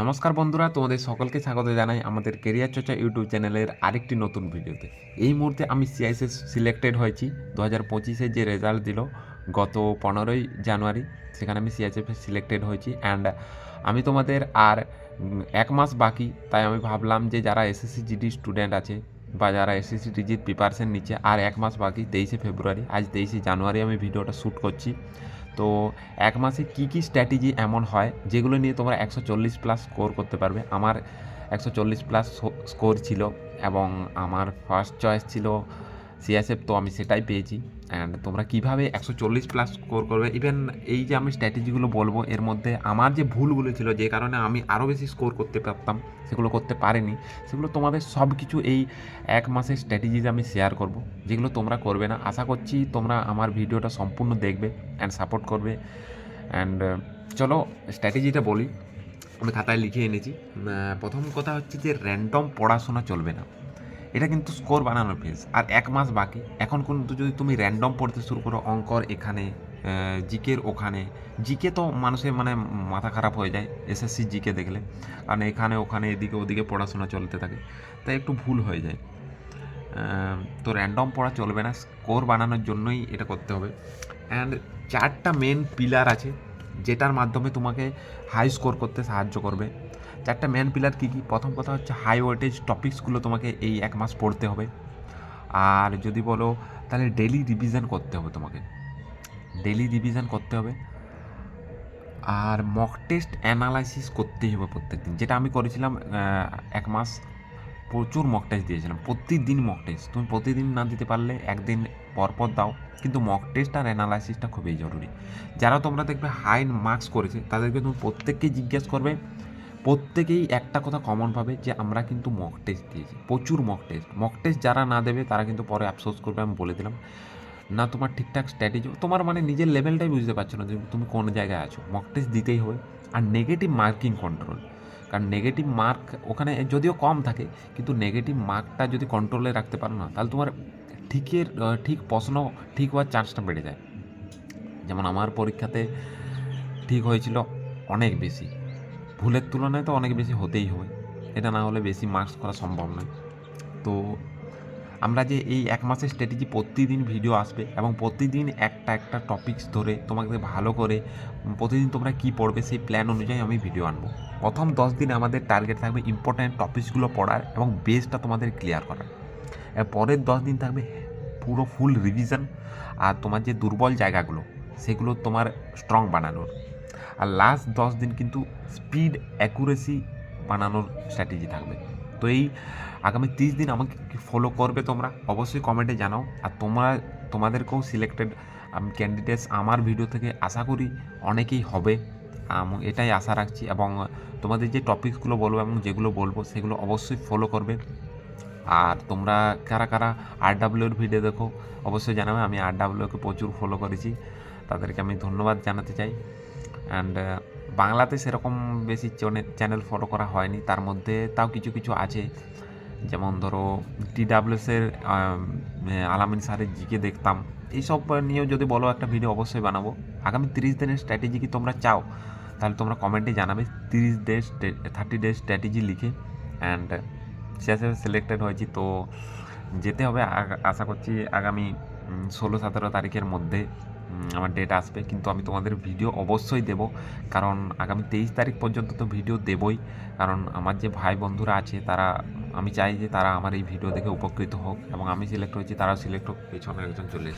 নমস্কার বন্ধুরা, তোমাদের সকলকে স্বাগত জানাই আমাদের কেরিয়ার চর্চা ইউটিউব চ্যানেলের আরেকটি নতুন ভিডিওতে। এই মুহূর্তে আমি সিআইএসএস সিলেক্টেড হয়েছি দু হাজার পঁচিশে যে রেজাল্ট দিল গত পনেরোই জানুয়ারি, সেখানে আমি সিআইএসএফ সিলেক্টেড হয়েছি। অ্যান্ড আমি তোমাদের আর এক মাস বাকি, তাই আমি ভাবলাম যে যারা এসএসসি জিডি স্টুডেন্ট আছে বা যারা এসএসসি ডিজির প্রিপারেশন নিচ্ছে, আর এক মাস বাকি, তেইশে ফেব্রুয়ারি, আজ তেইশে জানুয়ারি আমি ভিডিওটা শ্যুট করছি। তো এক মাসে কি কি স্ট্র্যাটেজি এমন হয়, যেগুলো নিয়ে তোমরা একশো চল্লিশ প্লাস স্কোর করতে পারবে? আমার একশো চল্লিশ প্লাস স্কোর ছিল এবং আমার ফার্স্ট চয়েস ছিল সিএসএফ তো আমি সেটাই পেয়েছি। অ্যান্ড তোমরা কীভাবে একশো চল্লিশ প্লাস স্কোর করবে? ইভেন এই যে আমি স্ট্র্যাটেজিগুলো বলব, এর মধ্যে আমার যে ভুলগুলো ছিল, যে কারণে আমি আরও বেশি স্কোর করতে পারতাম, সেগুলো করতে পারিনি। সেগুলো তোমাদের সব কিছু এই এক মাসের স্ট্র্যাটেজিতে আমি শেয়ার করব, যেগুলো তোমরা করবে না। আশা করছি তোমরা আমার ভিডিওটা সম্পূর্ণ দেখবে অ্যান্ড সাপোর্ট করবে। অ্যান্ড চলো স্ট্র্যাটেজিটা বলি। আমি খাতায় লিখে এনেছি। প্রথম কথা হচ্ছে যে র্যান্ডম পড়াশোনা চলবে না। এটা কিন্তু স্কোর বানানোর ফেজ আর এক মাস বাকি। এখন কিন্তু যদি তুমি র্যান্ডম পড়তে শুরু করো, অঙ্কর এখানে জিকের ওখানে, জিকে তো মানুষের মানে মাথা খারাপ হয়ে যায় এসএসসি জিকে দেখলে। কারণ এখানে, ওখানে, এদিকে, ওদিকে পড়াশোনা চলতে থাকে। তাই একটু ভুল হয়ে যায়। তো র্যান্ডম পড়া চলবে না। স্কোর বানানোর জন্যই এটা করতে হবে। অ্যান্ড চারটা মেন পিলার আছে, যেটার মাধ্যমে তোমাকে হাই স্কোর করতে সাহায্য করবে। চারটা মেন পিলার কী কী? প্রথম কথা হচ্ছে হাই ওয়েটেজ টপিকসগুলো তোমাকে এই এক মাস পড়তে হবে। আর যদি বলো, তাহলে ডেলি রিভিশন করতে হবে তোমাকে। ডেলি রিভিশন করতে হবে। আর মক টেস্ট অ্যানালাইসিস করতেই হবে প্রত্যেকদিন। যেটা আমি করেছিলাম এক মাস প্রচুর মক টেস্ট দিয়েছিলাম। প্রতিদিন মক টেস্ট তুমি প্রতিদিন না দিতে পারলে একদিন পরপর দাও। কিন্তু মক টেস্ট আর অ্যানালাইসিসটা খুবই জরুরি। যারা তোমরা দেখবে হাই মার্কস করেছে, তাদেরকে তুমি প্রত্যেককেই জিজ্ঞেস করবে প্রত্যেকেই একটা কথা কমন পাবে যে, আমরা কিন্তু মক টেস্ট দিয়েছি, প্রচুর মক টেস্ট মক টেস্ট যারা না দেবে, তারা কিন্তু পরে আফসোস করবে, আমি বলে দিলাম। না, তোমার ঠিকঠাক স্ট্র্যাটেজি তোমার মানে নিজের লেভেলটাই বুঝতে পারছ না যে, তুমি কোন জায়গায় আছো। মক টেস্ট দিতেই হবে। আর নেগেটিভ মার্কিং কন্ট্রোল কারণ নেগেটিভ মার্ক ওখানে যদিও কম থাকে, কিন্তু নেগেটিভ মার্কটা যদি কন্ট্রোলে রাখতে পারো না, তাহলে তোমার ঠিকের ঠিক প্রশ্ন ঠিক হওয়ার চান্সটা বেড়ে যায়। যেমন আমার পরীক্ষাতে ঠিক হয়েছিল অনেক বেশি। ভুলের তুলনায় তো অনেক বেশি হতেই হবে। এটা না হলে বেশি মার্কস করা সম্ভব নয়। তো আমরা যে এই এক মাসের স্ট্র্যাটেজি প্রতিদিন ভিডিও আসবে এবং প্রতিদিন একটা একটা টপিকস ধরে তোমাকে ভালো করে প্রতিদিন তোমরা কি পড়বে সেই প্ল্যান অনুযায়ী আমি ভিডিও আনব। প্রথম দশ দিন আমাদের টার্গেট থাকবে ইম্পর্ট্যান্ট টপিকসগুলো পড়ার এবং বেসটা তোমাদের ক্লিয়ার করার। পরের দশ দিন থাকবে পুরো ফুল রিভিশন আর তোমার যে দুর্বল জায়গাগুলো, সেগুলো তোমার স্ট্রং বানানোর। আর লাস্ট দশ দিন কিন্তু স্পিড অ্যাকুরেসি বানানোর স্ট্র্যাটেজি থাকবে। তো এই আগামী তিরিশ দিন আমাকে ফলো করবে তোমরা? অবশ্যই কমেন্টে জানাও। আর তোমরা, তোমাদেরকেও সিলেক্টেড ক্যান্ডিডেটস আমার ভিডিও থেকে আশা করি অনেকেই হবে। এটাই আশা রাখছি। এবং তোমাদের যে টপিকসগুলো বলব এবং যেগুলো বলব, সেগুলো অবশ্যই ফলো করবে। আর তোমরা কারা কারা আর ডাব্লিউর ভিডিও দেখো, অবশ্যই জানাবে। আমি আর ডাব্লিউকে প্রচুর ফলো করেছি। তাদেরকে আমি ধন্যবাদ জানাতে চাই। অ্যান্ড বাংলাতে সেরকম বেশি চ্যানেল ফলো করা হয়নি। তার মধ্যে তাও কিছু কিছু আছে। যেমন ধরো টিডাব্লিউএসের আলামিন স্যারের জিকে দেখতাম। এইসব নিয়েও যদি বলো একটা ভিডিও অবশ্যই বানাবো। আগামী তিরিশ দিনের স্ট্র্যাটেজি কি তোমরা চাও? তাহলে তোমরা কমেন্টে জানাবে। তিরিশ ডেজ থার্টি ডেজ স্ট্র্যাটেজি লিখে। অ্যান্ড শেষে সিলেক্টেড হয়েছি। তো, যেতে হবে। আশা করছি আগামী ষোলো, সতেরো তারিখের মধ্যে। আমার ডেট আসবে, কিন্তু আমি তোমাদের ভিডিও অবশ্যই দেব। কারণ আগামী তেইশ তারিখ পর্যন্ত তো ভিডিও দেবই। কারণ আমার যে ভাই বন্ধুরা আছে, তারা, আমি চাই যে তারা আমার এই ভিডিও দেখে উপকৃত হোক এবং আমি সিলেক্ট হয়েছি, তারাও সিলেক্ট হোক পেছনে একজন চলে